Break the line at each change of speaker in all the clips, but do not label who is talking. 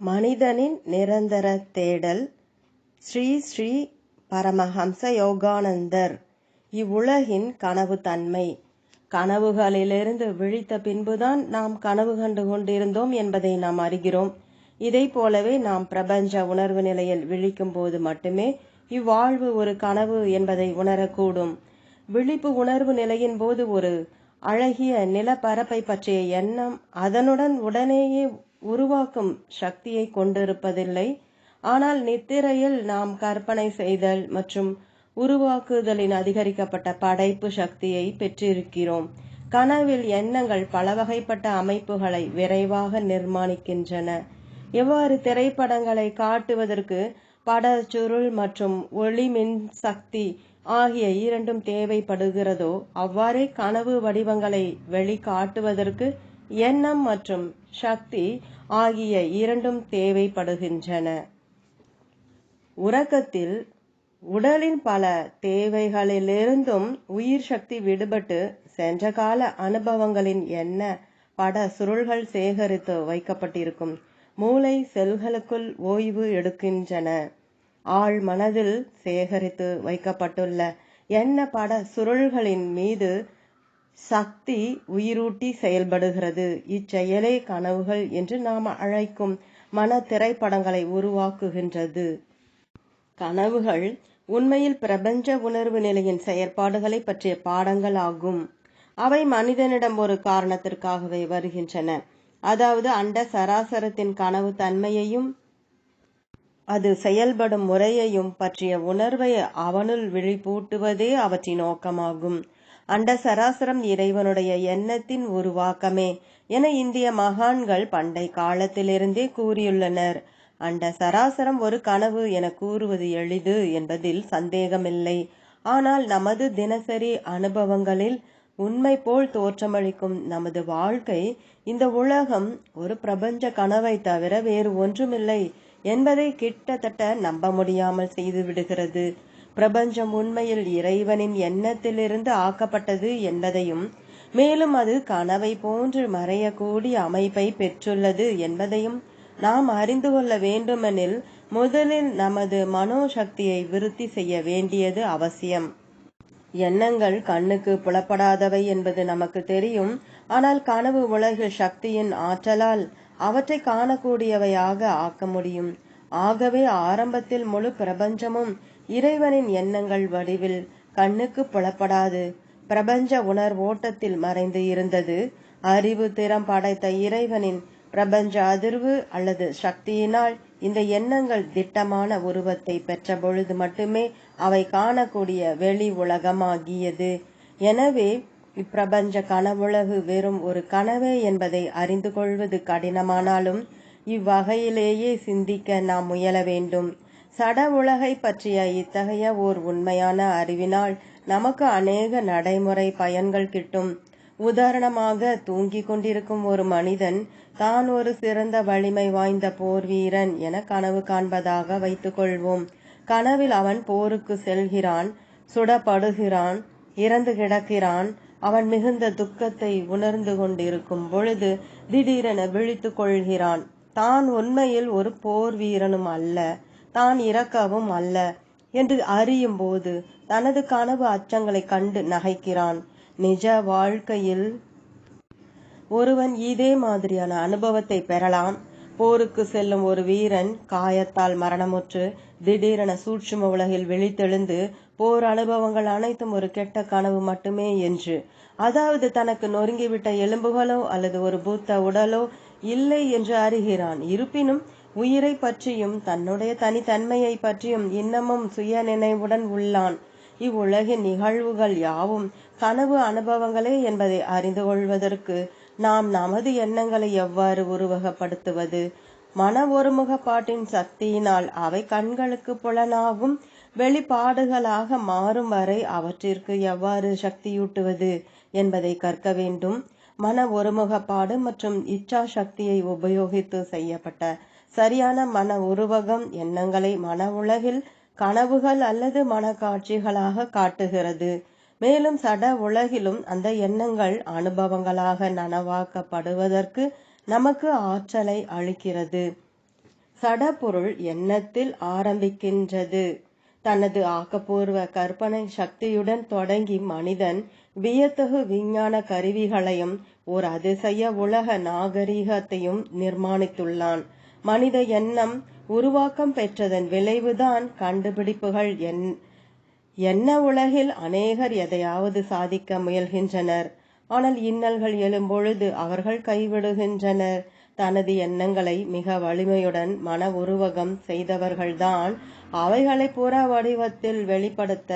மனிதனின் நிரந்தர தேடல். ஸ்ரீ ஸ்ரீ பரமஹம்ச யோகானந்தர். இவ்வுலகின் கனவு தன்மை. கனவுகளிலிருந்து விழித்த பின்புதான் நாம் கனவு கண்டு கொண்டிருந்தோம் என்பதை நாம் அறிகிறோம். இதை போலவே நாம் பிரபஞ்ச உணர்வு நிலையில் விழிக்கும் போது மட்டுமே இவ்வாழ்வு ஒரு கனவு என்பதை உணரக்கூடும். விழிப்பு உணர்வு நிலையின் போது ஒரு அழகிய நிலப்பரப்பை பற்றிய எண்ணம் அதனுடன் உடனேயே உருவாக்கும் சக்தியை கொண்டிருப்பதில்லை. ஆனால் நித்திரையில் நாம் கற்பனை செய்தல் மற்றும் உருவாக்குதலின் அதிகரிக்கப்பட்ட படைப்பு சக்தியை பெற்றிருக்கிறோம். கனவில் எண்ணங்கள் பல வகைப்பட்ட அமைப்புகளை விரைவாக நிர்மாணிக்கின்றன. எவ்வாறு திரைப்படங்களை காட்டுவதற்கு பட சுருள் மற்றும் ஒளி மின் சக்தி ஆகிய இரண்டும் தேவைப்படுகிறதோ அவ்வாறே கனவு வடிவங்களை வெளிக்காட்டுவதற்கு எண்ணம் மற்றும் சக்தி ஆகிய இரண்டும் தேவைப்படுகின்றன. உறக்கத்தில் உடலின் பல தேவைகளிலிருந்தும் உயிர் சக்தி விடுபட்டு சென்ற கால அனுபவங்களின் எண்ண பட சுருள்கள் சேகரித்து வைக்கப்பட்டிருக்கும். மூளை செல்களுக்குள் ஓய்வு எடுக்கின்றன. ஆழ் மனதில் சேகரித்து வைக்கப்பட்டுள்ள எண்ண பட சுருள்களின் மீது சக்தி உயிரூட்டி செயல்படுகிறது. இச்செயலே கனவுகள் என்று நாம் அழைக்கும் மன திரைப்படங்களை உருவாக்குகின்றது. கனவுகள் உண்மையில் பிரபஞ்ச உணர்வு நிலையின் செயற்பாடுகளை பற்றிய பாடங்கள் ஆகும். அவை மனிதனிடம் ஒரு காரணத்திற்காகவே வருகின்றன. அதாவது அண்ட சராசரத்தின் கனவு தன்மையையும் அது செயல்படும் முறையையும் பற்றிய உணர்வை அவனுள் விழிப்பூட்டுவதே அவற்றின் நோக்கமாகும். அண்ட சராசரம் இறைவனுடைய எண்ணத்தின் உருவாக்கமே என இந்திய மகான்கள் பண்டை காலத்திலிருந்தே கூறியுள்ளனர். அண்ட சராசரம் ஒரு கனவு என கூறுவது எளிது என்பதில் சந்தேகமில்லை. ஆனால் நமது தினசரி அனுபவங்களில் உண்மை போல் தோற்றமளிக்கும் நமது வாழ்க்கை இந்த உலகம் ஒரு பிரபஞ்ச கனவை தவிர வேறு ஒன்றுமில்லை என்பதை கிட்டத்தட்ட நம்ப முடியாமல் செய்து விடுகிறது. பிரபஞ்சம் உண்மையில் இறைவனின் எண்ணத்திலிருந்து ஆக்கப்பட்டது என்பதையும் மேலும் அது கனவை போன்று மறையக்கூடிய அமைப்பை பெற்றுள்ளது என்பதையும் நாம் அறிந்து கொள்ள வேண்டுமெனில் முதலில் நமது மனோசக்தியை விருத்தி செய்ய வேண்டியது அவசியம். எண்ணங்கள் கண்ணுக்கு புலப்படாதவை என்பது நமக்கு தெரியும். ஆனால் கனவு உலகில் சக்தியின் ஆற்றலால் அவற்றை காணக்கூடியவையாக ஆக்க முடியும். ஆகவே ஆரம்பத்தில் முழு பிரபஞ்சமும் இறைவனின் எண்ணங்கள் வடிவில் கண்ணுக்கு புலப்படாது. பிரபஞ்ச உணர்வோட்டத்தில் மறைந்து இருந்தது. அறிவு திறம் படைத்த இறைவனின் பிரபஞ்ச அதிர்வு அல்லது சக்தியினால் இந்த எண்ணங்கள் திட்டமான உருவத்தை பெற்ற பொழுது மட்டுமே அவை காணக்கூடிய வெளி உலகமாகியது. எனவே இப்பிரபஞ்ச கனவுலகு வெறும் ஒரு கனவே என்பதை அறிந்து கொள்வது கடினமானாலும் இவ்வகையிலேயே சிந்திக்க நாம் முயல வேண்டும். சட உலகை பற்றிய இத்தகைய ஓர் உண்மையான அறிவினால் நமக்கு அநேக நடைமுறை பயன்கள் கிட்டும். உதாரணமாக தூங்கிக் கொண்டிருக்கும் ஒரு மனிதன் தான் ஒரு சிறந்த வலிமை வாய்ந்த போர் வீரன் என கனவு காண்பதாக வைத்துக் கொள்வோம். கனவில் அவன் போருக்கு செல்கிறான் சுடப்படுகிறான் இறந்து கிடக்கிறான். அவன் மிகுந்த துக்கத்தை உணர்ந்து கொண்டிருக்கும் பொழுது திடீரென விழித்துக் கொள்கிறான். தான் உண்மையில் ஒரு போர் வீரனும் அல்ல. தான் இறக்கவும் அல்ல என்று அறியும் போது தனது கனவு அச்சங்களை கண்டு நகைக்கிறான். நிஜ வாழ்க்கையில் ஒருவன் இதே மாதிரியான அனுபவத்தை பெறலாம். போருக்கு செல்லும் ஒரு வீரன் காயத்தால் மரணமுற்று திடீரென சூட்சும உலகில் விழித்தெழுந்து போர் அனுபவங்கள் அனைத்தும் ஒரு கெட்ட கனவு மட்டுமே என்று. அதாவது தனக்கு நொறுங்கிவிட்ட எலும்புகளோ அல்லது ஒரு பூத்த உடலோ இல்லை என்று அறிகிறான். இருப்பினும் உயிரை பற்றியும் தன்னுடைய தனித்தன்மையை பற்றியும் இன்னமும் சுய நினைவுடன் உள்ளான். இவ்வுலகின் நிகழ்வுகள் யாவும் கனவு அனுபவங்களே என்பதை அறிந்து கொள்வதற்கு நாம் நமது எண்ணங்களை எவ்வாறு உருவகப்படுத்துவது? மன ஒருமுகப்பாட்டின் சக்தியினால் அவை கண்களுக்கு புலனாகும் வெளிப்பாடுகளாக மாறும் வரை அவற்றிற்கு எவ்வாறு சக்தியூட்டுவது என்பதை கற்க வேண்டும். மன ஒருமுகப்பாடு மற்றும் இச்சா சக்தியை உபயோகித்து செய்யப்பட்ட சரியான மன உருவகம் எண்ணங்களை மன உலகில் கனவுகள் அல்லது மனக்காட்சிகளாக காட்டுகிறது. மேலும் சட உலகிலும் அந்த எண்ணங்கள் அனுபவங்களாக நனவாக்கப்படுவதற்கு நமக்கு ஆற்றலை அளிக்கிறது. சடபொருள் எண்ணத்தில் ஆரம்பிக்கின்றது. தனது ஆக்கப்பூர்வ கற்பனை சக்தியுடன் தொடங்கி மனிதன் வியத்தகு விஞ்ஞான கருவிகளையும் ஒரு அதிசய உலக நாகரிகத்தையும் நிர்மாணித்துள்ளான். மனித எண்ணம் உருவாக்கம் பெற்றதன் விளைவுதான் கண்டுபிடிப்புகள் என் என்ன உலகில் அநேகர் எதையாவது சாதிக்க முயல்கின்றனர். ஆனால் இன்னல்கள் எழும்பொழுது அவர்கள் கைவிடுகின்றனர். தனது எண்ணங்களை மிக வலிமையுடன் மன உருவகம் செய்தவர்கள்தான் அவைகளை புற வடிவத்தில் வெளிப்படுத்த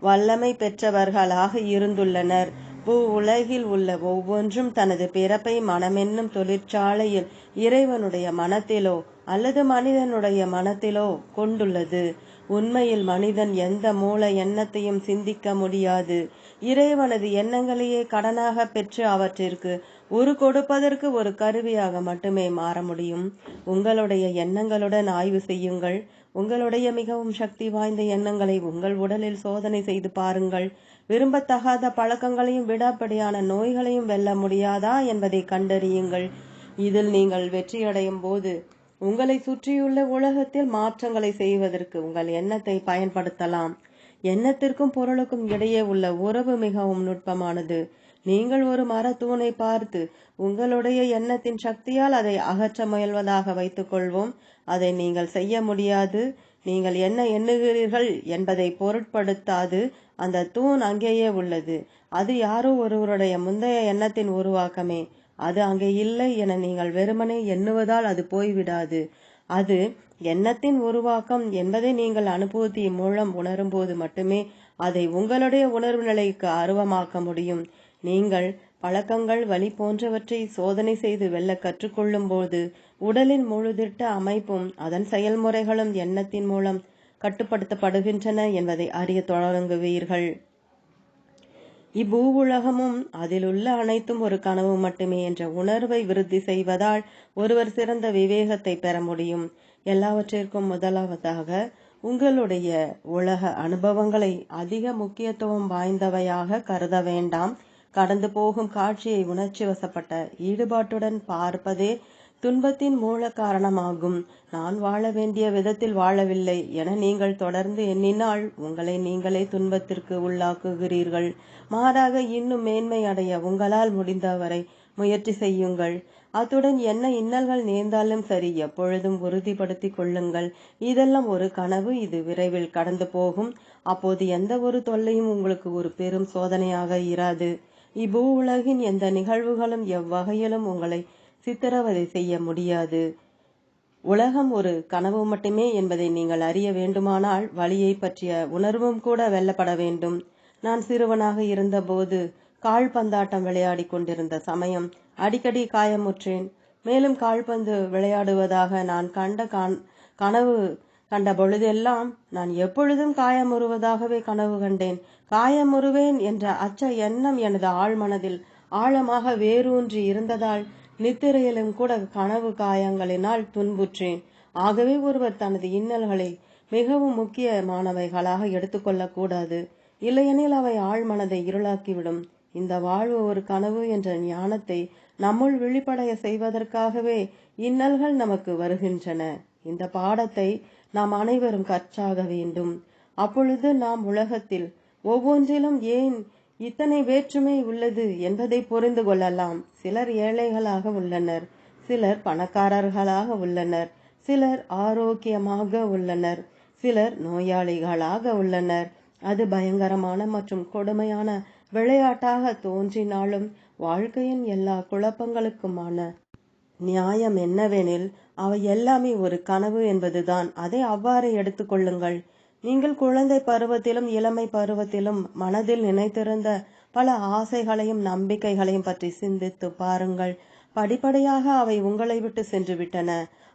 வல்லமை பெற்றவர்களாக இருந்துள்ளனர். பூ உலகில் உள்ள ஒவ்வொன்றும் தனது பிறப்பை மனமென்னும் தொழிற்சாலையில் இறைவனுடைய மனத்திலோ அல்லது மனிதனுடைய மனத்திலோ கொண்டுள்ளது. உண்மையில் மனிதன் எந்த மூல எண்ணத்தையும் சிந்திக்க முடியாது. இறைவனது எண்ணங்களையே கடனாக பெற்று அவற்றிற்கு உரு கொடுப்பதற்கு ஒரு கருவியாக மட்டுமே மாற முடியும். உங்களுடைய எண்ணங்களுடன் ஆய்வு செய்யுங்கள். உங்களுடைய மிகவும் சக்தி வாய்ந்த எண்ணங்களை உங்கள் உடலில் சோதனை செய்து பாருங்கள். விரும்பத்தகாத பழக்கங்களையும் விடப்படியான நோய்களையும் வெல்ல முடியாதா என்பதை கண்டறியுங்கள். இதில் நீங்கள் வெற்றியடையும் போது உங்களை சுற்றியுள்ள உலகத்தில் மாற்றங்களை செய்வதற்கு உங்கள் எண்ணத்தை பயன்படுத்தலாம். எண்ணத்திற்கும் பொருளுக்கும் இடையே உள்ள உறவு மிகவும் நுட்பமானது. நீங்கள் ஒரு மரத்தூணை பார்த்து உங்களுடைய எண்ணத்தின் சக்தியால் அதை அகற்ற முயல்வதாக வைத்துக்கொள்வோம். அதை நீங்கள் செய்ய முடியாது. நீங்கள் என்ன எண்ணுகிறீர்கள் என்பதை பொருட்படுத்தாது. அந்த தூண் அங்கேயே உள்ளது. அது யாரோ ஒருவருடைய முந்தைய எண்ணத்தின் உருவாக்கமே. அது அங்கே இல்லை என நீங்கள் வெறுமனே எண்ணுவதால் அது போய்விடாது. அது எண்ணத்தின் உருவாக்கம் என்பதை நீங்கள் அனுபூதி மூலம் உணரும்போது மட்டுமே அதை உங்களுடைய உணர்வு நிலைக்கு அருவமாக்க முடியும். நீங்கள் பழக்கங்கள் வழி போன்றவற்றை சோதனை செய்து வெல்ல கற்றுக்கொள்ளும் போது உடலின் முழுதிட்ட அமைப்பும் அதன் செயல்முறைகளும் எண்ணத்தின் மூலம் கட்டுப்படுத்தப்படுகின்றன என்பதை அறிய தொடங்குவீர்கள். இப்பூ உலகமும் அதிலுள்ள அனைத்தும் ஒரு கனவு மட்டுமே என்ற உணர்வை விருத்தி செய்வதால் ஒருவர் சிறந்த விவேகத்தை பெற முடியும். எல்லாவற்றிற்கும் முதலாவதாக உங்களுடைய உலக அனுபவங்களை அதிக முக்கியத்துவம் வாய்ந்தவையாக கருத வேண்டாம். கடந்து போகும் காட்சியை உணர்ச்சி வசப்பட்ட ஈடுபாட்டுடன் பார்ப்பதே துன்பத்தின் மூல காரணமாகும். நான் வாழ வேண்டிய விதத்தில் வாழவில்லை என நீங்கள் தொடர்ந்து எண்ணினால் உங்களை நீங்களே துன்பத்திற்கு உள்ளாக்குகிறீர்கள். மாறாக இன்னும் மேன்மை அடைய உங்களால் முடிந்தவரை முயற்சி செய்யுங்கள். அத்துடன் என்ன இன்னல்கள் நேர்ந்தாலும் சரி எப்பொழுதும் உறுதிப்படுத்திக் கொள்ளுங்கள். இதெல்லாம் ஒரு கனவு இது விரைவில் கடந்து போகும். அப்போது எந்த ஒரு தொல்லையும் உங்களுக்கு ஒரு பெரும் சோதனையாக இராது. இப்பூ உலகின் எந்த நிகழ்வுகளும் எவ்வகையிலும் உங்களை சித்திரவதை செய்ய முடியாது. உலகம் ஒரு கனவு மட்டுமே என்பதை நீங்கள் அறிய வேண்டுமானால் வழியை பற்றிய உணர்வும் கூட வெல்லப்பட வேண்டும். நான் சிறுவனாக இருந்தபோது கால்பந்தாட்டம் விளையாடி கொண்டிருந்த சமயம் அடிக்கடி காயமுற்றேன். மேலும் கால்பந்து விளையாடுவதாக நான் கண்ட கனவு கண்ட பொழுதெல்லாம் நான் எப்பொழுதும் காயமுறுவதாகவே கனவு கண்டேன். காயமுறுவேன் என்ற அச்ச எண்ணம் எனது ஆழ்மனதில் ஆழமாக வேரூன்றி இருந்ததால் நித்திரையிலும் கூட கனவு காயங்களினால் துன்புற்றேன். ஆகவே ஒருவர் தனது இன்னல்களை மிகவும் முக்கியமானவைகளாக எடுத்துக்கொள்ளக்கூடாது இல்லையெனில் அவை ஆழ்மனதை இருளாக்கிவிடும். இந்த வாழ்வு ஒரு கனவு என்ற ஞானத்தை நம்முள் விழிப்படைய செய்வதற்காகவே இன்னல்கள் நமக்கு வருகின்றன. இந்த பாடத்தை நாம் அனைவரும் கற்றாக வேண்டும். அப்பொழுது நாம் உலகத்தில் ஒவ்வொன்றிலும் ஏன் இத்தனை வேற்றுமை உள்ளது என்பதை புரிந்து கொள்ளலாம். சிலர் ஏழைகளாக உள்ளனர் சிலர் பணக்காரர்களாக உள்ளனர் சிலர் ஆரோக்கியமாக உள்ளனர் சிலர் நோயாளிகளாக உள்ளனர். அது பயங்கரமான மற்றும் கொடுமையான விளையாட்டாக தோன்றினாலும் வாழ்க்கையின் எல்லா குழப்பங்களுக்குமான நியாயம் என்னவெனில் அவை எல்லாமே ஒரு கனவு என்பதுதான். அதை அவ்வாறு எடுத்துக்கொள்ளுங்கள் நீங்கள் குழந்தை பருவத்திலும் இளமை பருவத்திலும் மனதில் நினைத்திருந்த பல ஆசைகளையும் நம்பிக்கைகளையும் பற்றி சிந்தித்து பாருங்கள். படிப்படியாக அவை உங்களை விட்டு சென்று விட்டன.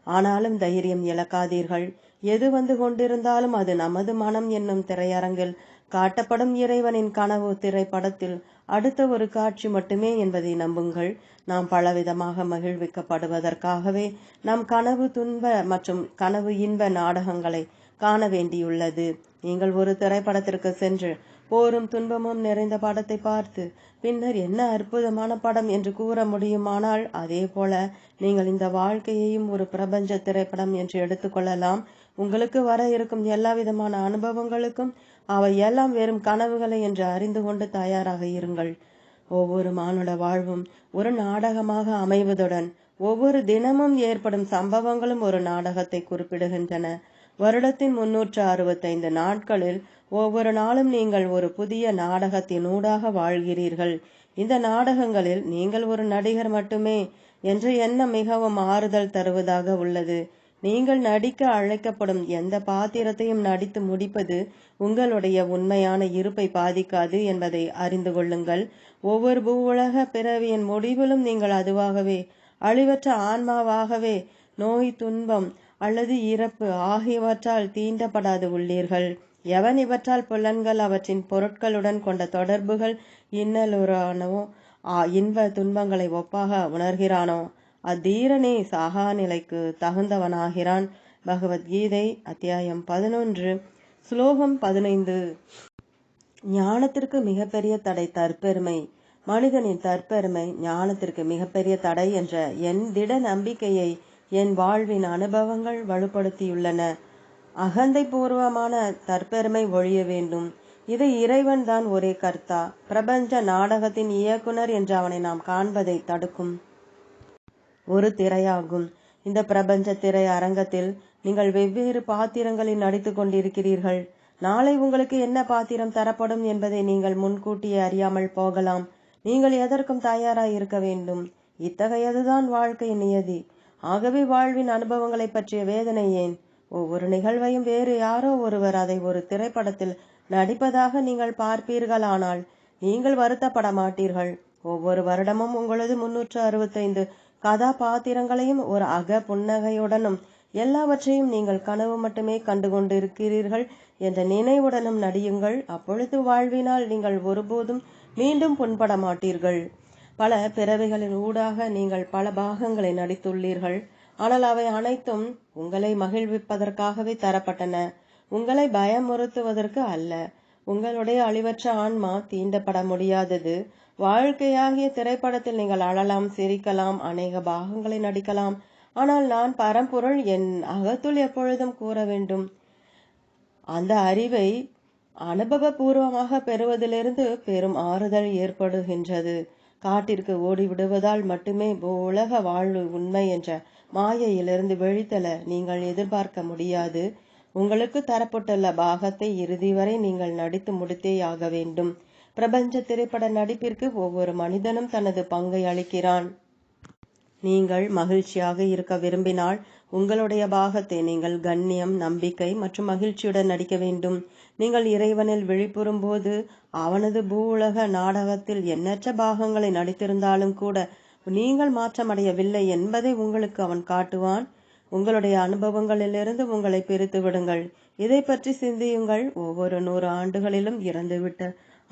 ஆனாலும் தைரியம் இழக்காதீர்கள். எது வந்து கொண்டிருந்தாலும் அது நமது மனம் என்னும் திரையரங்கில் காட்டப்படும் இறைவனின் கனவு திரைப்படத்தில் அடுத்த ஒரு காட்சி மட்டுமே என்பதை நம்புங்கள். நாம் பலவிதமாக மகிழ்விக்கப்படுவதற்காகவே நம் கனவு துன்ப மற்றும் கனவு இன்ப நாடகங்களை காண வேண்டியுள்ளது. நீங்கள் ஒரு திரைப்படத்திற்கு சென்று போரும் துன்பமும் நிறைந்த படத்தை பார்த்து பின்னர் என்ன அற்புதமான படம் என்று கூற முடியுமானால் அதே போல நீங்கள் இந்த வாழ்க்கையையும் ஒரு பிரபஞ்ச திரைப்படம் என்று எடுத்துக்கொள்ளலாம் உங்களுக்கு வர இருக்கும் எல்லா விதமான அனுபவங்களுக்கும் அவை எல்லாம் வெறும் கனவுகளை என்று அறிந்து கொண்டு தயாராக இருங்கள். ஒவ்வொரு மானுட வாழ்வும் ஒரு நாடகமாக அமைவதுடன் ஒவ்வொரு தினமும் ஏற்படும் சம்பவங்களும் ஒரு நாடகத்தை குறிப்பிடுகின்றன. வருடத்தின் முன்னூற்று அறுபத்தைந்து நாட்களில் ஒவ்வொரு நாளும் நீங்கள் ஒரு புதிய நாடகத்தின் ஊடாக வாழ்கிறீர்கள். இந்த நாடகங்களில் நீங்கள் ஒரு நடிகர் மட்டுமே என்ற எண்ணம் மிகவும் ஆறுதல் தருவதாக உள்ளது. நீங்கள் நடிக்க அழைக்கப்படும் எந்த பாத்திரத்தையும் நடித்து முடிப்பது உங்களுடைய உண்மையான இருப்பை பாதிக்காது என்பதை அறிந்து கொள்ளுங்கள். ஒவ்வொரு பூவுலக பிறவியின் முடிவிலும் நீங்கள் அதுவாகவே அழிவற்ற ஆன்மாவாகவே நோய் துன்பம் அல்லது இறப்பு ஆகியவற்றால் தீண்டப்படாது உள்ளீர்கள். எவன் இவற்றால் புலன்கள் அவற்றின் பொருட்களுடன் கொண்ட தொடர்புகள் இன்னலுறானோ இன்ப துன்பங்களை ஒப்பாக உணர்கிறானோ அத்தீரனே சாகா நிலைக்கு தகுந்தவனாகிறான். பகவத்கீதை அத்தியாயம் பதினொன்று. ஸ்லோகம் பதினைந்து. ஞானத்திற்கு மிகப்பெரிய தடை தற்பெருமை. மனிதனின் தற்பெருமை ஞானத்திற்கு மிகப்பெரிய தடை என்ற என் திட நம்பிக்கையை என் வாழ்வின் அனுபவங்கள் வலுப்படுத்தியுள்ளன. அகந்தை பூர்வமான தற்பெருமை ஒழிய வேண்டும். இது இறைவன் தான் ஒரே கர்த்தா. பிரபஞ்ச நாடகத்தின் இயக்குனர் என்று அவனை நாம் காண்பதை தடுக்கும். ஒரு திரையாகும். இந்த பிரபஞ்ச திரை அரங்கத்தில் நீங்கள் வெவ்வேறு பாத்திரங்களில் நடித்து கொண்டிருக்கிறீர்கள். நாளை உங்களுக்கு என்ன பாத்திரம் தரப்படும் என்பதை நீங்கள் முன்கூட்டியே அறியாமல் போகலாம். நீங்கள் எதற்கும் தயாராக இருக்க வேண்டும். இத்தகையதுதான் வாழ்க்கை நியதி. ஆகவே வாழ்வின் அனுபவங்களை பற்றிய வேதனை ஏன்? ஒவ்வொரு நிகழ்வையும் வேறு யாரோ ஒருவர் அதை ஒரு திரைப்படத்தில் நடிப்பதாக நீங்கள் பார்ப்பீர்களானால் நீங்கள் வருத்தப்பட மாட்டீர்கள். ஒவ்வொரு வருடமும் உங்களது முன்னூற்று அறுபத்தைந்து கதாபாத்திரங்களையும் ஒரு அக புன்னகையுடனும் எல்லாவற்றையும் நீங்கள் கனவு மட்டுமே கண்டு கொண்டிருக்கிறீர்கள் என்ற நினைவுடனும் நடியுங்கள். அப்பொழுது வாழ்வினால் நீங்கள் ஒருபோதும் மீண்டும் புண்பட மாட்டீர்கள். பல பிறவைகளின் ஊடாக நீங்கள் பல பாகங்களை நடித்துள்ளீர்கள். ஆனால் அவை அனைத்தும் உங்களை மகிழ்விப்பதற்காகவே தரப்பட்டன. உங்களை பயமுறுத்துவதற்கு அல்ல. உங்களுடைய அழிவற்ற ஆன்மா தீண்டப்பட முடியாதது. வாழ்க்கையாகிய திரைப்படத்தில் நீங்கள் அழலாம் சிரிக்கலாம் அநேக பாகங்களை நடிக்கலாம். ஆனால் நான் பரம்பொருள் என் அகத்துள் எப்பொழுதும் கூற வேண்டும். அந்த அறிவை அனுபவபூர்வமாக பெறுவதிலிருந்து பெரும் ஆறுதல் ஏற்படுகின்றது. காட்டிற்கு ஓடி விடுவதால் மட்டுமே உலக வாழ்வு உண்மை என்ற மாயையிலிருந்து வெளித்தல நீங்கள் எதிர்பார்க்க முடியாது. உங்களுக்கு தரப்பட்டுள்ள பாகத்தை இறுதி வரை நீங்கள் நடித்து முடித்தேயாக வேண்டும். பிரபஞ்ச திரைப்பட நடிப்பிற்கு ஒவ்வொரு மனிதனும் தனது பங்கை அளிக்கிறான். நீங்கள் மகிழ்ச்சியாக இருக்க விரும்பினால் உங்களுடைய பாகத்தை நீங்கள் கண்ணியம் நம்பிக்கை மற்றும் மகிழ்ச்சியுடன் நடிக்க வேண்டும். நீங்கள் இறைவனில் விழிப்புறும் போது அவனது பூ உலக நாடகத்தில் எண்ணற்ற பாகங்களை நடித்திருந்தாலும் கூட நீங்கள் மாற்றமடையவில்லை என்பதை உங்களுக்கு அவன் காட்டுவான். உங்களுடைய அனுபவங்களிலிருந்து உங்களை பிரித்து விடுங்கள். இதை பற்றி சிந்தியுங்கள். ஒவ்வொரு நூறு ஆண்டுகளிலும் இறந்துவிட்ட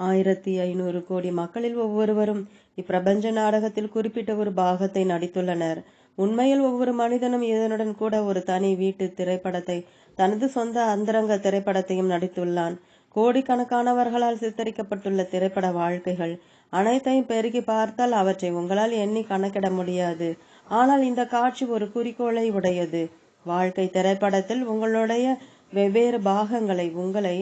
ஆயிரத்தி ஐநூறு கோடி மக்களில் ஒவ்வொருவரும் இப்பிரபஞ்ச நாடகத்தில் குறிப்பிட்ட ஒரு பாகத்தை நடித்துள்ளனர். உண்மையில் ஒவ்வொரு மனிதனும் இதனுடன் கூட ஒரு தனி வீட்டு திரைப்படத்தை தனது சொந்த அந்தரங்க திரைப்படத்தையும் நடித்துள்ளான். கோடிக்கணக்கானவர்களால் சித்தரிக்கப்பட்டுள்ள திரைப்பட வாழ்க்கைகள் அனைத்தையும் பெருகி பார்த்தால் அவற்றை உங்களால் எண்ணி கணக்கிட முடியாது. ஆனால் இந்த காட்சி ஒரு குறிக்கோளை உடையது. வாழ்க்கை திரைப்படத்தில் உங்களுடைய வெவ்வேறு பாகங்களை உங்களை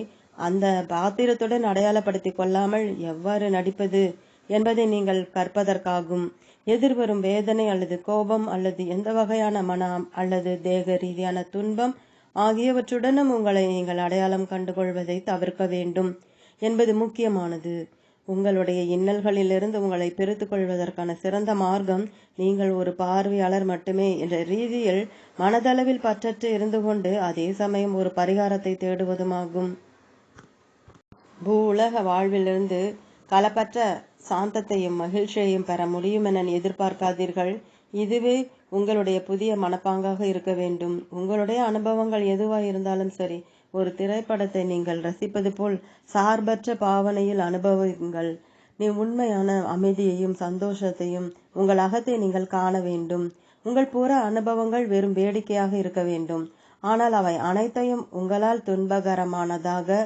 அந்த பாத்திரத்துடன் அடையாளப்படுத்திக் கொள்ளாமல் எவ்வாறு நடிப்பது என்பதை நீங்கள் கற்பதற்காகும். எதிர்வரும் வேதனை அல்லது கோபம் அல்லது எந்த வகையான மனம் அல்லது தேக ரீதியான துன்பம் ஆகியவற்றுடனும் உங்களை நீங்கள் அடையாளம் கண்டுகொள்வதை தவிர்க்க வேண்டும் என்பது முக்கியமானது. உங்களுடைய இன்னல்களிலிருந்து உங்களை பிரித்துக் கொள்வதற்கான சிறந்த மார்க்கம் நீங்கள் ஒரு பார்வையாளர் மட்டுமே என்ற ரீதியில் மனதளவில் பற்றற்று இருந்து கொண்டு அதே சமயம் ஒரு பரிகாரத்தை தேடுவதுமாகும். பூ உலக வாழ்விலிருந்து களப்பற்ற சாந்தத்தையும் மகிழ்ச்சியையும் பெற முடியும் என எதிர்பார்க்காதீர்கள். இதுவே உங்களுடைய புதிய மனப்பாங்காக இருக்க வேண்டும். உங்களுடைய அனுபவங்கள் எதுவாக இருந்தாலும் சரி ஒரு திரைப்படத்தை நீங்கள் ரசிப்பது போல் சார்பற்ற பாவனையில் அனுபவிங்கள் நீ உண்மையான அமைதியையும் சந்தோஷத்தையும் உங்கள் அகத்தை நீங்கள் காண வேண்டும். உங்கள் புற அனுபவங்கள் வெறும் வேடிக்கையாக இருக்க வேண்டும். ஆனால் அவை அனைத்தையும் உங்களால் துன்பகரமானதாக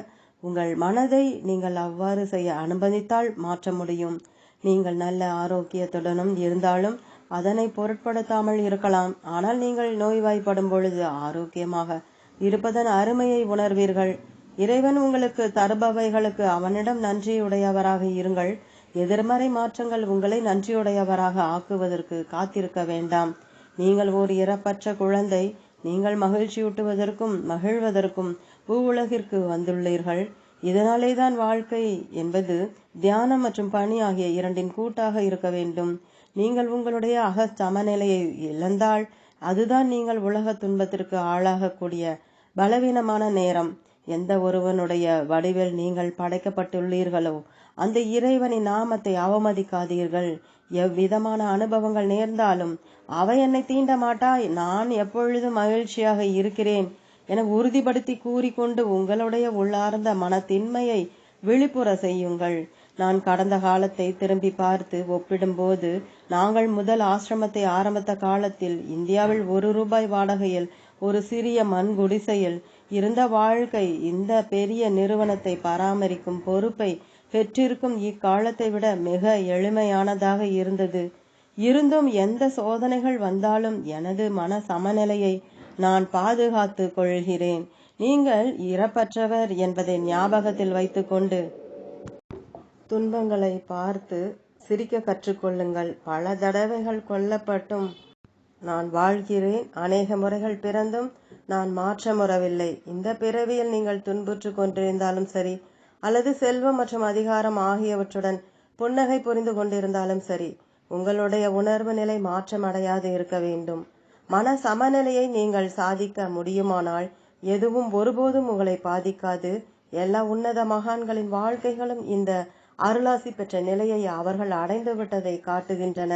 உங்கள் மனதை நீங்கள் அவ்வாறு செய்ய அனுமதித்தால் மாற்ற முடியும். நீங்கள் நல்ல ஆரோக்கியத்துடனும் இருந்தாலும் அதனை பொருட்படுத்தாமல் இருக்கலாம். ஆனால் நீங்கள் நோய்வாய்ப்படும் பொழுது ஆரோக்கியமாக இருப்பதன் அருமையை உணர்வீர்கள். இறைவன் உங்களுக்கு தருபவைகளுக்கு அவனிடம் நன்றியுடையவராக இருங்கள். எதிர்மறை மாற்றங்கள் உங்களை நன்றியுடையவராக ஆக்குவதற்கு காத்திருக்க வேண்டாம். நீங்கள் ஓர் இறப்பற்ற குழந்தை நீங்கள் மகிழ்ச்சியூட்டுவதற்கும் மகிழ்வதற்கும் பூ உலகிற்கு வந்துள்ளீர்கள். இதனாலே தான் வாழ்க்கை என்பது தியானம் மற்றும் பணி ஆகிய இரண்டின் கூட்டாக இருக்க வேண்டும். நீங்கள் உங்களுடைய அக சமநிலையை இழந்தால் அதுதான் நீங்கள் உலக துன்பத்திற்கு ஆளாகக்கூடிய பலவீனமான நேரம். எந்த ஒருவனுடைய வடிவில் நீங்கள் படைக்கப்பட்டுள்ளீர்களோ அந்த இறைவனின் நாமத்தை அவமதிக்காதீர்கள். எவ்விதமான அனுபவங்கள் நேர்ந்தாலும் அவை என்னை தீண்ட மாட்டாய் நான் எப்பொழுதும் மகிழ்ச்சியாக இருக்கிறேன் என உறுதிப்படுத்தி கூறிக்கொண்டு உங்களுடைய உள்ளார்ந்த மனத்தின்மையை விழிப்புற செய்யுங்கள். நான் கடந்த காலத்தை திரும்பி பார்த்து ஒப்பிடும்போது நாங்கள் முதல் ஆசிரமத்தை ஆரம்பித்த காலத்தில் இந்தியாவில் ஒரு ரூபாய் வாடகையில் ஒரு சிறிய மண் குடிசையில் இருந்த வாழ்க்கை இந்த பெரிய நிறுவனத்தை பராமரிக்கும் பொறுப்பை பெற்றிருக்கும் இக்காலத்தை விட மிக எளிமையானதாக இருந்தது. இருந்தும் எந்த சோதனைகள் வந்தாலும் எனது மன சமநிலையை நான் பாதுகாத்து கொள்கிறேன். நீங்கள் இறப்பற்றவர் என்பதை ஞாபகத்தில் வைத்துக்கொண்டு துன்பங்களை பார்த்து சிரிக்க கற்றுக்கொள்ளுங்கள். பல தடவைகள் கொல்லப்பட்டும் நான் வாழ்கிறேன். அநேக முறைகள் பிறந்தும் நான் மாற்றமுறவில்லை இந்த பிறவியில் நீங்கள் துன்புற்று கொண்டிருந்தாலும் சரி அல்லது செல்வம் மற்றும் அதிகாரம் ஆகியவற்றுடன் புன்னகை புரிந்து கொண்டிருந்தாலும் சரி உங்களுடைய உணர்வு நிலை மாற்றம் அடையாது இருக்க வேண்டும். மன சமநிலையை நீங்கள் சாதிக்க முடியுமானால் எதுவும் ஒருபோதும் உங்களை பாதிக்காது. எல்லா உன்னத மகான்களின் வாழ்க்கைகளும் இந்த அருளாசி பெற்ற நிலையை அவர்கள் அடைந்து விட்டதை காட்டுகின்றன.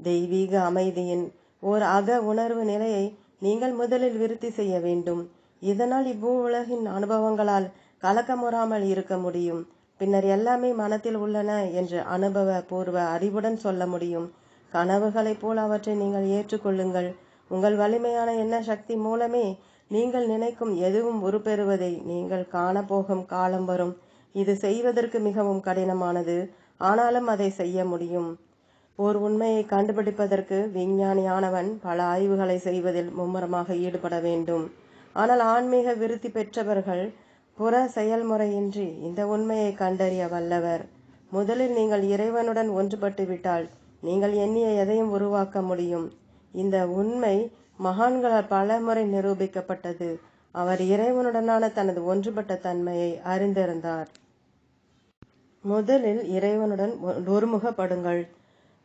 தெய்வீக அமைதியின் ஓர் அக உணர்வு நிலையை நீங்கள் முதலில் விருத்தி செய்ய வேண்டும். இதனால் இவ்வு உலகின் அனுபவங்களால் கலக்கமுறாமல் இருக்க முடியும். பின்னர் எல்லாமே மனத்தில் உள்ளன என்று அனுபவ பூர்வ அறிவுடன் சொல்ல முடியும். கனவுகளைப் போல் அவற்றை நீங்கள் ஏற்றுக்கொள்ளுங்கள். உங்கள் வலிமையான எண்ண சக்தி மூலமே நீங்கள் நினைக்கும் எதுவும் உருப்பெறுவதை நீங்கள் காணப்போகும் காலம் வரும். இது செய்வதற்கு மிகவும் கடினமானது. ஆனாலும் அதை செய்ய முடியும். ஓர் உண்மையை கண்டுபிடிப்பதற்கு விஞ்ஞானியானவன் பல ஆய்வுகளை செய்வதில் மும்முரமாக ஈடுபட வேண்டும். ஆனால் ஆன்மீக விருத்தி பெற்றவர்கள் புற செயல்முறையின்றி இந்த உண்மையை கண்டறிய வல்லவர். முதலில் நீங்கள் இறைவனுடன் ஒன்றுபட்டு விட்டால் நீங்கள் எண்ணிய எதையும் உருவாக்க முடியும். இந்த உண்மை மகான்களால் பலமுறை நிரூபிக்கப்பட்டது. அவர் இறைவனுடனான தனது ஒன்றுபட்ட தன்மையை அறிந்திருந்தார். முதலில் இறைவனுடன் ஒருமுகப்படுங்கள்.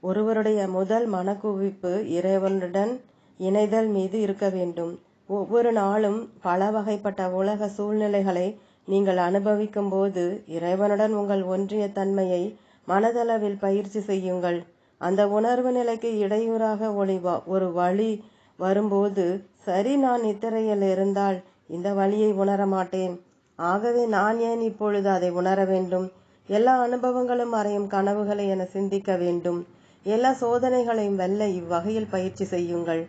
ஒருவருடைய முதல் மனக்குவிப்பு இறைவனுடன் இணைதல் மீது இருக்க வேண்டும். ஒவ்வொரு நாளும் பல வகைப்பட்ட உலக சூழ்நிலைகளை நீங்கள் அனுபவிக்கும் போது இறைவனுடன் உங்கள் ஒன்றிய தன்மையை மனதளவில் பயிற்சி செய்யுங்கள். அந்த உணர்வு நிலைக்கு இடையூறாக ஒளிவா ஒரு வழி வரும்போது சரி நான் நித்திரையில் இருந்தால் இந்த வழியை உணர மாட்டேன். ஆகவே நான் ஏன் இப்பொழுது அதை உணர வேண்டும்? எல்லா அனுபவங்களும் அறையும் கனவுகளை என சிந்திக்க வேண்டும். எல்லா சோதனைகளையும் வெல்ல இவ்வகையில் பயிற்சி செய்யுங்கள்.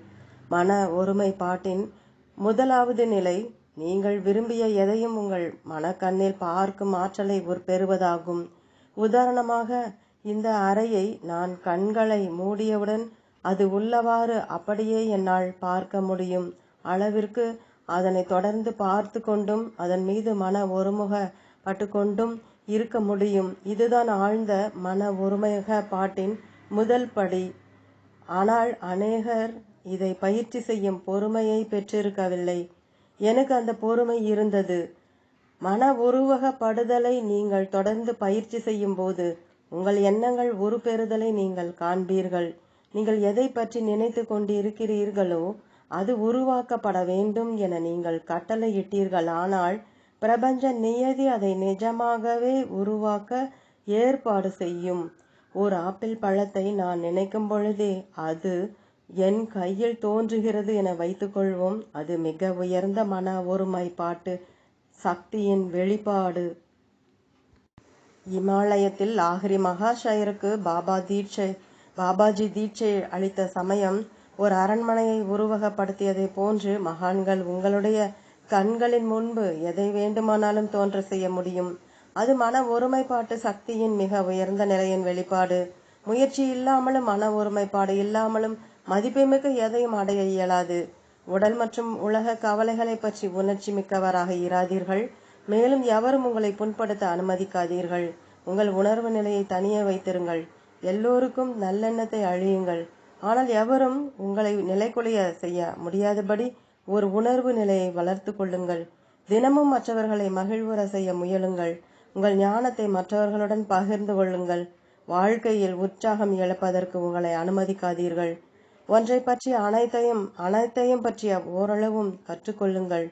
மன ஒருமைப்பாட்டின் முதலாவது நிலை நீங்கள் விரும்பிய எதையும் உங்கள் மனக்கண்ணில் பார்க்கும் ஆற்றலை பெறுவதாகும். உதாரணமாக இந்த அறையை நான் கண்களை மூடியவுடன் அது உள்ளவாறு அப்படியே என்னால் பார்க்க முடியும். அளவிற்கு அதனை தொடர்ந்து பார்த்து கொண்டும் அதன் மீது மன ஒருமுகப்பட்டு கொண்டும் இருக்க முடியும். இதுதான் ஆழ்ந்த மன ஒருமையக பாட்டின் முதல் படி. ஆனால் அநேகர் இதை பயிற்சி செய்யும் பொறுமையை பெற்றிருக்கவில்லை. எனக்கு அந்த பொறுமை இருந்தது. மன உருவகப்படுதலை நீங்கள் தொடர்ந்து பயிற்சி செய்யும் போது உங்கள் எண்ணங்கள் உருப்பெறுதலை நீங்கள் காண்பீர்கள். நீங்கள் எதை பற்றி நினைத்து கொண்டிருக்கிறீர்களோ அது உருவாக்கப்பட வேண்டும் என நீங்கள் கட்டளையிட்டீர்கள். ஆனால் பிரபஞ்ச நியதி அதை நிஜமாகவே உருவாக்க ஏற்பாடு செய்யும். ஒரு ஆப்பிள் பழத்தை நான் நினைக்கும் பொழுதே அது என் கையில் தோன்றுகிறது என வைத்துக்கொள்வோம். அது மிக உயர்ந்த மன ஒருமைப்பாட்டு சக்தியின் வெளிப்பாடு. இமாலயத்தில் லாகிரி மகாஷயருக்கு பாபா தீட்சை பாபாஜி தீட்சை அளித்த சமயம் ஒரு அரண்மனையை உருவகப்படுத்தியதை போன்று மகான்கள் உங்களுடைய கண்களின் முன்பு எதை வேண்டுமானாலும் தோன்ற செய்ய முடியும். அது மன ஒருமைப்பாட்டு சக்தியின் மிக உயர்ந்த நிலையின் வெளிப்பாடு. முயற்சி இல்லாமலும் மன ஒருமைப்பாடு இல்லாமலும் மதிப்புமிக்க எதையும் அடைய இயலாது. உடல் மற்றும் உலக கவலைகளை பற்றி உணர்ச்சி மிக்கவராக இராதீர்கள். மேலும் எவரும் உங்களை புண்படுத்த அனுமதிக்காதீர்கள். உங்கள் உணர்வு நிலையை தனியே வைத்திருங்கள். எல்லோருக்கும் நல்லெண்ணத்தை அழியுங்கள். ஆனால் எவரும் உங்களை நிலைக்குலைய செய்ய முடியாதபடி ஒரு உணர்வு நிலையை வளர்த்து கொள்ளுங்கள். தினமும் மற்றவர்களை மகிழ்வுற செய்ய முயலுங்கள். உங்கள் ஞானத்தை மற்றவர்களுடன் பகிர்ந்து கொள்ளுங்கள். வாழ்க்கையில் உற்சாகம் இழப்பதற்கு உங்களை அனுமதிக்காதீர்கள். ஒன்றை பற்றி அனைத்தையும் அனைத்தையும் பற்றிய ஓரளவும் கற்றுக்கொள்ளுங்கள்.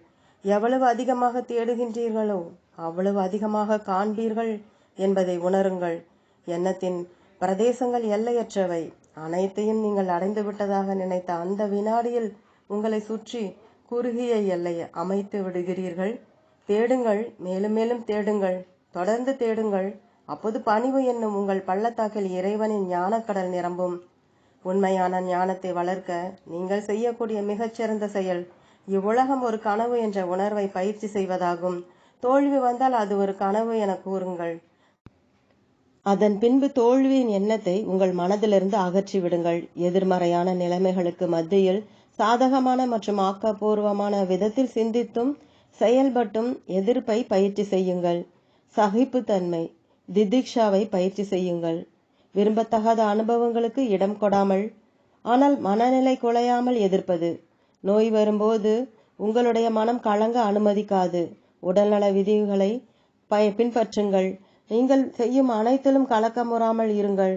எவ்வளவு அதிகமாக தேடுகின்றீர்களோ அவ்வளவு அதிகமாக காண்பீர்கள் என்பதை உணருங்கள். எண்ணத்தின் பிரதேசங்கள் எல்லையற்றவை. அனைத்தையும் நீங்கள் அடைந்து விட்டதாக நினைத்த அந்த வினாடியில் உங்களை சுற்றி குறுகிய எல்லையை அமைத்து விடுகிறீர்கள். தேடுங்கள் மேலும் மேலும் தேடுங்கள். தொடர்ந்து தேடுங்கள். அப்போது பணிவு என்னும் உங்கள் பள்ளத்தாக்கில் இறைவனின் ஞானக்கடல் நிரம்பும். உண்மையான ஞானத்தை வளர்க்க நீங்கள் செய்யக்கூடிய மிகச்சிறந்த செயல். இவ்வுலகம் ஒரு கனவு என்ற உணர்வை பயிற்சி செய்வதாகும். தோல்வி வந்தால் அது ஒரு கனவு என கூறுங்கள். அதன் பின்பு தோல்வியின் எண்ணத்தை உங்கள் மனதிலிருந்து அகற்றி விடுங்கள். எதிர்மறையான நிலைமைகளுக்கு மத்தியில் சாதகமான மற்றும் ஆக்கப்பூர்வமான விதத்தில் சிந்தித்தும் செயல்பட்டும் எதிர்ப்பை பயிற்சி செய்யுங்கள். சகிப்புத்தன்மை திதிக்ஷாவை பயிற்சி செய்யுங்கள். விரும்பத்தகாத அனுபவங்களுக்கு இடம் கொடாமல் ஆனால் மனநிலை குலையாமல் எதிர்ப்பது. நோய் வரும்போது உங்களுடைய மனம் கலங்க அனுமதிக்காது. உடல்நல விதிகளை பய பின்பற்றுங்கள். நீங்கள் செய்யும் அனைத்திலும் கலக்கமுறாமல் இருங்கள்.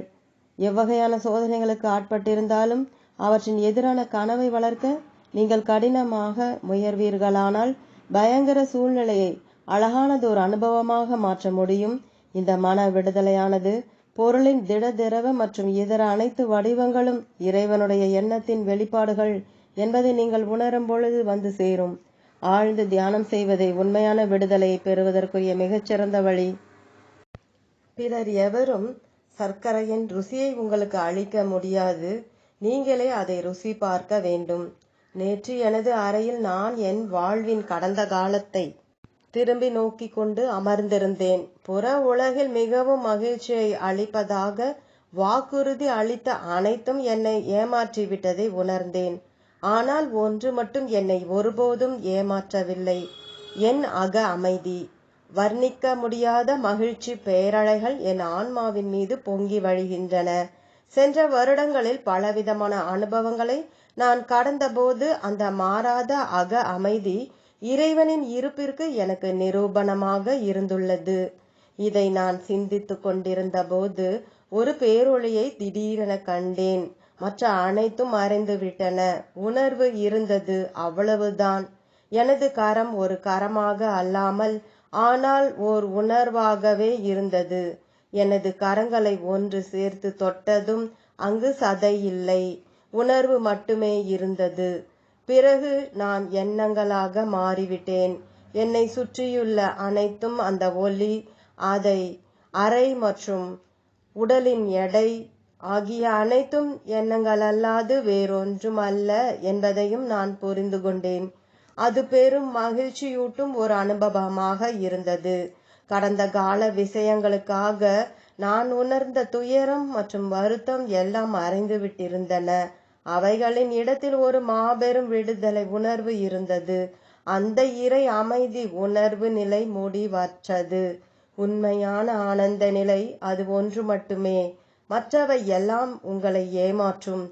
எவ்வகையான சோதனைகளுக்கு ஆட்பட்டிருந்தாலும் அவற்றின் எதிரான கனவை வளர்க்க நீங்கள் கடினமாக முயர்வீர்களானால் பயங்கர சூழ்நிலையை அழகானதொரு அனுபவமாக மாற்ற முடியும். இந்த மன விடுதலையானது பொருளின் திட திரவ மற்றும் இதர அனைத்து வடிவங்களும் இறைவனுடைய எண்ணத்தின் வெளிப்பாடுகள் என்பதை நீங்கள் உணரும் பொழுது வந்து சேரும். ஆழ்ந்து தியானம் செய்வதை உண்மையான விடுதலையை பெறுவதற்குரிய மிகச்சிறந்த வழி. பிறர் எவரும் சர்க்கரையின் ருசியை உங்களுக்கு அளிக்க முடியாது. நீங்களே அதை ருசி பார்க்க வேண்டும். நேற்று எனது அறையில் நான் என் வாழ்வின் கடந்த காலத்தை திரும்பி நோக்கி கொண்டு அமர்ந்திருந்தேன். புற உலகில் மிகவும் மகிழ்ச்சியை அளிப்பதாக வாக்குறுதி அளித்த அனைத்தும் என்னை ஏமாற்றிவிட்டதை உணர்ந்தேன். ஆனால் ஒன்று மட்டும் என்னை ஒருபோதும் ஏமாற்றவில்லை. என் அக அமைதி. வர்ணிக்க முடியாத மகிழ்ச்சி பேரலைகள் என் ஆன்மாவின் மீது பொங்கி வழிகின்றன. சென்ற வருடங்களில் பலவிதமான அனுபவங்களை நான் கடந்தபோது அந்த மாறாத அக அமைதி இறைவனின் இருப்பிற்கு எனக்கு நிரூபணமாக இருந்துள்ளது. இதை நான் சிந்தித்து கொண்டிருந்த போது ஒரு பேரொளியை திடீரென கண்டேன். மற்ற அனைத்தும் மறைந்துவிட்டன. உணர்வு இருந்தது அவ்வளவுதான். எனது கரம் ஒரு கரமாக அல்லாமல் ஆனால் ஓர் உணர்வாகவே இருந்தது. எனது கரங்களை ஒன்று சேர்த்து தொட்டதும் அங்கு சதை இல்லை உணர்வு மட்டுமே இருந்தது. பிறகு நான் எண்ணங்களாக மாறிவிட்டேன். என்னை சுற்றியுள்ள அனைத்தும் அந்த ஒலி அதை அறை மற்றும் உடலின் எடை ஆகிய அனைத்தும் எண்ணங்கள் அல்லாது வேறொன்றும் அல்ல என்பதையும் நான் புரிந்து கொண்டேன். அது பெரும் மகிழ்ச்சியூட்டும் ஒரு அனுபவமாக இருந்தது. கடந்த கால விஷயங்களுக்காக நான் உணர்ந்த துயரம் மற்றும் வருத்தம் எல்லாம் மறைந்து விட்டிருந்தன அவைகளின் இடத்தில் ஒரு மாபெரும் விடுதலை உணர்வு இருந்தது. அந்த இறை அமைதி உணர்வு நிலை முடிவற்றது. உண்மையான ஆனந்த நிலை அது ஒன்று மட்டுமே. மற்றவை எல்லாம் உங்களை ஏமாற்றும்.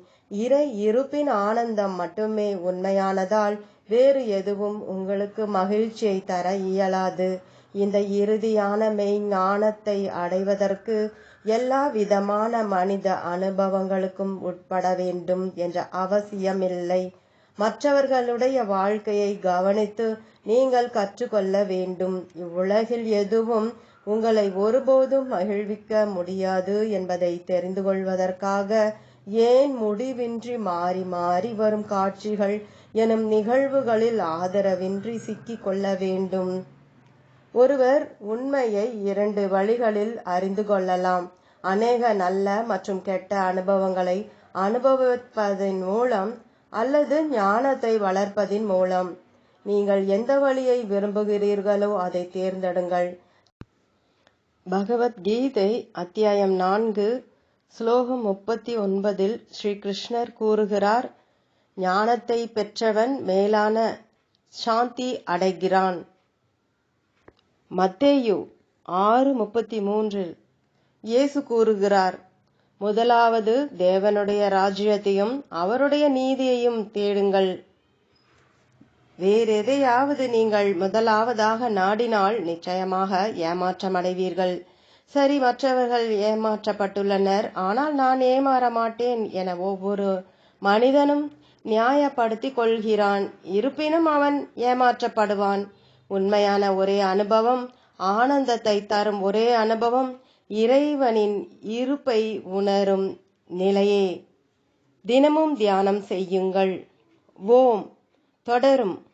இறை இருப்பின் ஆனந்தம் மட்டுமே உண்மையானதால் வேறு எதுவும் உங்களுக்கு மகிழ்ச்சியை தர இயலாது. இந்த இறுதியான மெய்ஞானத்தை அடைவதற்கு எல்லா விதமான மனித அனுபவங்களுக்கும் உட்பட வேண்டும் என்ற அவசியமில்லை. மற்றவர்களுடைய வாழ்க்கையை கவனித்து நீங்கள் கற்றுக்கொள்ள வேண்டும். இவ்வுலகில் எதுவும் உங்களை ஒருபோதும் மகிழ்விக்க முடியாது என்பதை தெரிந்து கொள்வதற்காக ஏன் முடிவின்றி மாறி மாறி வரும் காட்சிகள் எனும் நிகழ்வுகளில் ஆதரவின்றி சிக்கிக் கொள்ள வேண்டும். ஒருவர் உண்மையை இரண்டு வழிகளில் அறிந்து கொள்ளலாம். அநேக நல்ல மற்றும் கெட்ட அனுபவங்களை அனுபவிப்பதன் மூலம் அல்லது ஞானத்தை வளர்ப்பதின் மூலம். நீங்கள் எந்த வழியை விரும்புகிறீர்களோ அதை தேர்ந்தெடுங்கள். பகவத்கீதை அத்தியாயம் நான்கு ஸ்லோகம் முப்பத்தி ஒன்பதில் ஸ்ரீ கிருஷ்ணர் கூறுகிறார் ஞானத்தை பெற்றவன் மேலான சாந்தி அடைகிறான். மத்தேயு ஆறு முப்பத்தி மூன்றில் இயேசு கூறுகிறார் முதலாவது தேவனுடைய ராஜ்யத்தையும் அவருடைய நீதியையும் தேடுங்கள். வேறெதையாவது நீங்கள் முதலாவதாக நாடினால் நிச்சயமாக ஏமாற்றமடைவீர்கள். சரி மற்றவர்கள் ஏமாற்றப்பட்டுள்ளனர். ஆனால் நான் ஏமாற மாட்டேன் என ஒவ்வொரு மனிதனும் நியாயப்படுத்திக் கொள்கிறான். இருப்பினும் அவன் ஏமாற்றப்படுவான். உண்மையான ஒரே அனுபவம் ஆனந்தத்தை தரும் ஒரே அனுபவம் இறைவனின் இருப்பை உணரும் நிலையே. தினமும் தியானம் செய்யுங்கள். ஓம். தொடரும்.